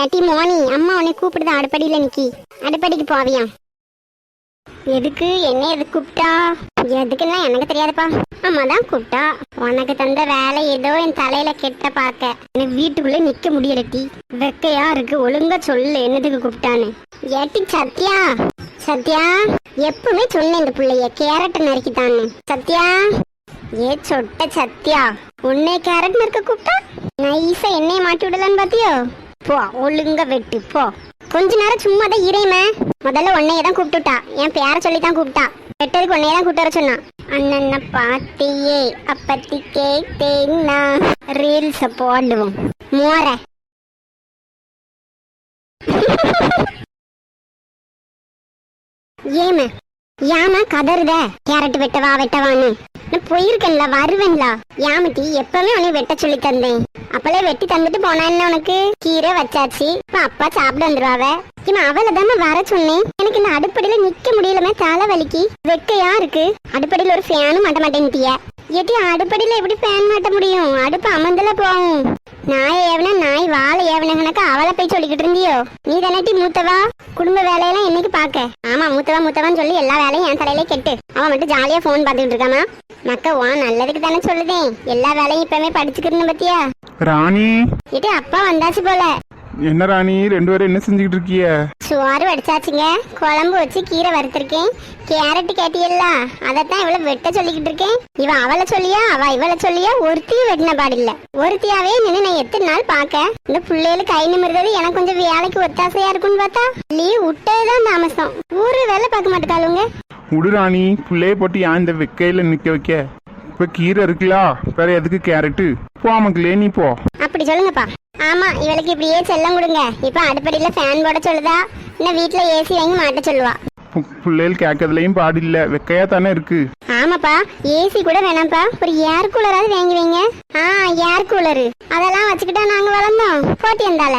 ஏட்டி மோனி அம்மா உன்னை கூப்பிடுது? அடுப்படியில நிக்கி. அடுப்படிக்கு போவியா? எதுக்கு? என்ன எதுக்கு கூப்பிட்டா? எதுக்குன்னா எனக்கு தெரியாதுப்பா. அம்மா தான் கூப்பிட்டா. உனக்கு தந்த வேலை ஏதோ என் தலையில கெட்ட பார்க்க. எனக்கு வீட்டுக்குள்ள நிக்க முடியலட்டி வெக்கையா இருக்கு. ஒழுங்கா சொல்லு என்னதுக்கு கூப்பிட்டான்னு. ஏட்டி சத்யா? சத்யா? எப்பவுமே சொன்னேன் இந்த பிள்ளைய. கேரட் நறுக்கித்தான்னு சத்யா? ஏ சொட்ட சத்யா. உன்னை கேரட் நறுக்க கூப்பிட்டா? நைஸா என்னைய மாட்டி விடலான்னு பாத்தியோ? போ ஒழுங்க வெட்டு போ. கொஞ்ச நேரம் சும்மா தான் இறைமே. முதல்ல உன்னைய தான் கூப்பிட்டுட்டா. என் பேரை சொல்லி தான் கூப்பிட்டா. வெட்டதுக்கு உன்னைய தான் கூப்பிட்டு வர சொன்னா அண்ணனை பாத்தியே அப்பத்தி கேட்டேன்னா ரீல்ஸ போடுவோம். மோர. ஏம ஏமா கதறுத? கேரட் வெட்டவா வெட்டவான்னு. போயிருக்கேன்ல வருவேன்ல. ஏமட்டி எப்பவுமே உனக்கு வெட்ட சொல்லி தந்தேன். அப்பளே வெட்டி தந்துட்டு போனான்ல உனக்கு? கீரை வச்சாச்சு. இப்ப அப்பா சாப்பிட வந்துருவாவ? இவன் அவளை தானே வர சொன்னேன். எனக்கு இந்த அடுப்படியில நிக்க முடியலமே தலை வலிக்கு. வெக்கையா இருக்கு. அடுப்படியில ஒரு ஃபேனும் மாட்ட மாட்டேன்ட்டிய ஏட்டி அடுப்படியில எப்படி ஃபேன் மாட்ட முடியும்? அடுப்பு அமர்ந்தல போகும். நாய் ஏவன நாய் வாழை ஏவனகனக்கு அவளை போய் சொல்லிக்கிட்டு இருந்தியோ? நீ தானட்டி மூத்தவா? குடும்ப வேலையெல்லாம் என்னைக்கு பாக்க ஆமா மூத்தவா மூத்தவான்னு சொல்லி எல்லா வேலையும் என் தலையிலே கெட்டு. அவன் மட்டும் ஜாலியா போன் பார்த்துக்கிட்டு இருக்காமா? நக்க உன் நல்லதுக்கு தானே சொல்லுதேன். எல்லா வேலையும் இப்பவுமே படிச்சுக்கிறன்னு பத்தியா? ராணி. ஏட்டி அப்பா வந்தாச்சு போல. என்ன ராணி ரெண்டு பேரும் என்ன செஞ்சுக்கிட்டு இருக்கிய சோறு வடிச்சாச்சுங்க. குழம்பு வச்சு கீரை வறுத்திருக்கேன். கேரட் கேட்டியல்ல. அதைத்தான் இவ்வளவு வெட்ட சொல்லிக்கிட்டு இருக்கேன். இவ அவளை சொல்லியா? அவ இவளை சொல்லியா? ஒருத்தியும் வெட்டின பாடில்ல. ஒருத்தியாவே நின்று நான் எத்தனை நாள் பார்க்க? இந்த பிள்ளைகளுக்கு கை நிமிர்றது எனக்கு கொஞ்சம் வேலைக்கு ஒத்தாசையா இருக்கும்னு பார்த்தா? லீவ் விட்டதுதான் தாமசம் ஊரு வேலை பார்க்க மாட்டேக்காளுங்க. விடு ராணி பிள்ளைய போட்டு ஏன் இந்த வெக்கையில நிக்க வைக்க? இப்ப கீரை இருக்குல்ல வேற எதுக்கு கேரட்டு? போ மக்களே நீ போ. அப்படி சொல்லுங்கப்பா. ஆமா இவளுக்கு இப்படியே செல்லம் கொடுங்க. இப்ப அடுப்படியில ஃபேன் போட சொல்லுதா? இன்னும் வீட்டுல ஏசி வாங்கி மாட்ட சொல்லுவா. பிள்ளைகள் கேட்கறதுலயும் பாடில்ல வெக்கையா தானே இருக்கு. ஆமாப்பா ஏசி கூட வேணாம்ப்பா. ஒரு ஏர் கூலராவது வாங்கி வைங்க. ஆ ஏர் கூலரு அதெல்லாம் வச்சுக்கிட்டா நாங்க வளர்ந்தோம். போட்டி இருந்தால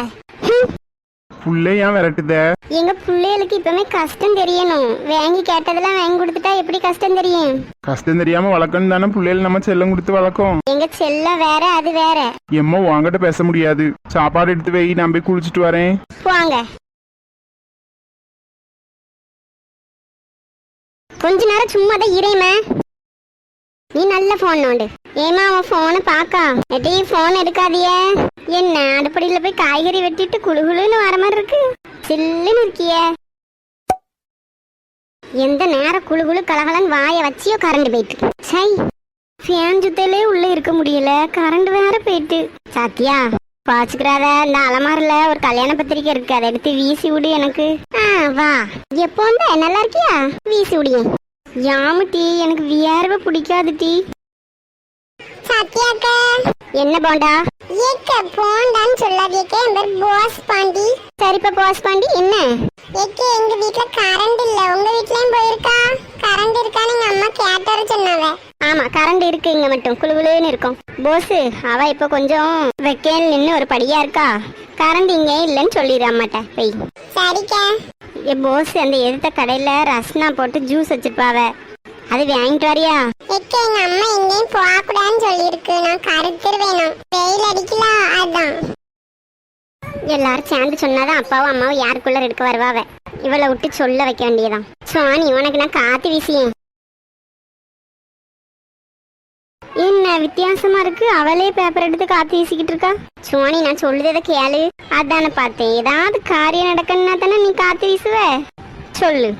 புள்ளை ஏன் விரட்டுத? எங்க பிள்ளைகளுக்கு இப்பவுமே கஷ்டம் தெரியணும். வாங்கி கேட்டதெல்லாம் வாங்கி கொடுத்துட்டா எப்படி கஷ்டம் தெரியும்? கஷ்டம் தெரியாம வளர்க்கணும் தானே பிள்ளைகள் நம்ம செல்லம் கொடுத்து வளர்க்கோம். எங்க செல்லம் வேற அது வேற. எம்மா உங்ககிட்ட பேச முடியாது. சாப்பாடு எடுத்து வை நான் போய் குளிச்சுட்டு வரேன். போங்க. கொஞ்ச நேரம் சும்மா தான் இறைமே நீ நல்ல போன் நோண்டு. ஏமா அவன் போனை பாக்கா எட்டி போன் எடுக்காதியே என்ன அடுப்படியில போய் காய்கறி வெட்டிட்டு குழுகுழுன்னு வர மாதிரி இருக்கு? சில்லுன்னு இருக்கியே. எந்த நேரம் குழுகுழு கலகலன்னு வாய வச்சியோ கரண்ட் போயிட்டு சை ஃபேன் சுத்தையிலே உள்ள இருக்க முடியல. கரண்ட் வேற போயிட்டு. சாத்தியா பாச்சுக்கிறாத இந்த அலமாரில ஒரு கல்யாண பத்திரிக்கை இருக்கு. அதை எடுத்து வீசி விடு எனக்கு. ஆ வா. எப்போ வந்த நல்லா இருக்கியா? வீசி விடியேன் யாமு டீ எனக்கு வியர்வை பிடிக்காது டீ. சத்யாக்கா. என்ன போண்டா? ஏக்க போண்டான்னு சொல்லாதீக்க என் பேர் போஸ் பாண்டி. சரிப்பா போஸ் பாண்டி என்ன? ஏக்க எங்க வீட்ல கரண்ட் இல்ல. உங்க வீட்லயும் போயிருக்கா? கரண்ட் இருக்கான்னு எங்க அம்மா கேட்டாரு சொன்னாவ ஆமா கரண்ட் இருக்கு இங்க மட்டும். குளுகுளுன்னு இருக்கும். போஸ் அவ இப்ப கொஞ்சம் வெக்கையில் நின்னு ஒரு படியா இருக்கா? கரண்ட் இங்க இல்லைன்னு சொல்லிடு அம்மாட்ட. போய். சரிக்கா. ஏ போஸ் அந்த எதிர்த்த கடையில ரஸ்னா போட்டு ஜூஸ் வச்சிருப்பாவ அது வாங்கிட்டு வரியா? எங்க அம்மா எங்கேயும் போக கூடாதுன்னு சொல்லியிருக்கு. நான் கருத்துரு வேணும். வெயில் அடிக்கல? அதான். எல்லாரும் சேர்ந்து சொன்னாதான் அப்பாவும் அம்மாவும் யாருக்குள்ள எடுக்க வருவாவ? இவளை விட்டு சொல்ல வைக்க வேண்டியதான் சுவாணி உனக்கு நான் காத்து வீசியேன். என்ன வித்தியாசமா இருக்கு? அவளே பேப்பர் எடுத்து காத்து வீசிக்கிட்டு இருக்கா? சுவாணி நான் சொல்லுறத கேளு. அதானே பார்த்தேன். ஏதாவது காரியம் நடக்கணும்னா தானே நீ காத்து வீசுவ? சொல்லு.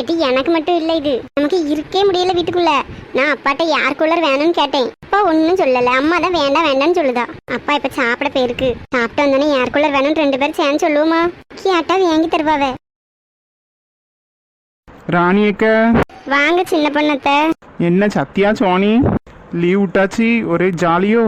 எட்டி எனக்கு மட்டும் இல்ல இது. நமக்கு இருக்கே முடியல வீட்டுக்குள்ள. நான் அப்பாட்ட யார் கூலர் வேணும்னு கேட்டேன். அப்பா ஒன்னும் சொல்லல. அம்மா தான் வேண்டாம் வேண்டாம்னு சொல்லுதா. அப்பா இப்ப சாப்பிட போயிருக்கு. சாப்பிட்டு வந்தோடனே யார் கூலர் வேணும்னு ரெண்டு பேரும் சேர்ந்து சொல்லுவோமா? கேட்டா வாங்கி தருவாவ? ராணி அக்க. வாங்க சின்ன பொண்ணத்த. என்ன சத்தியா சோனி? லீவ் விட்டாச்சு ஒரே ஜாலியோ?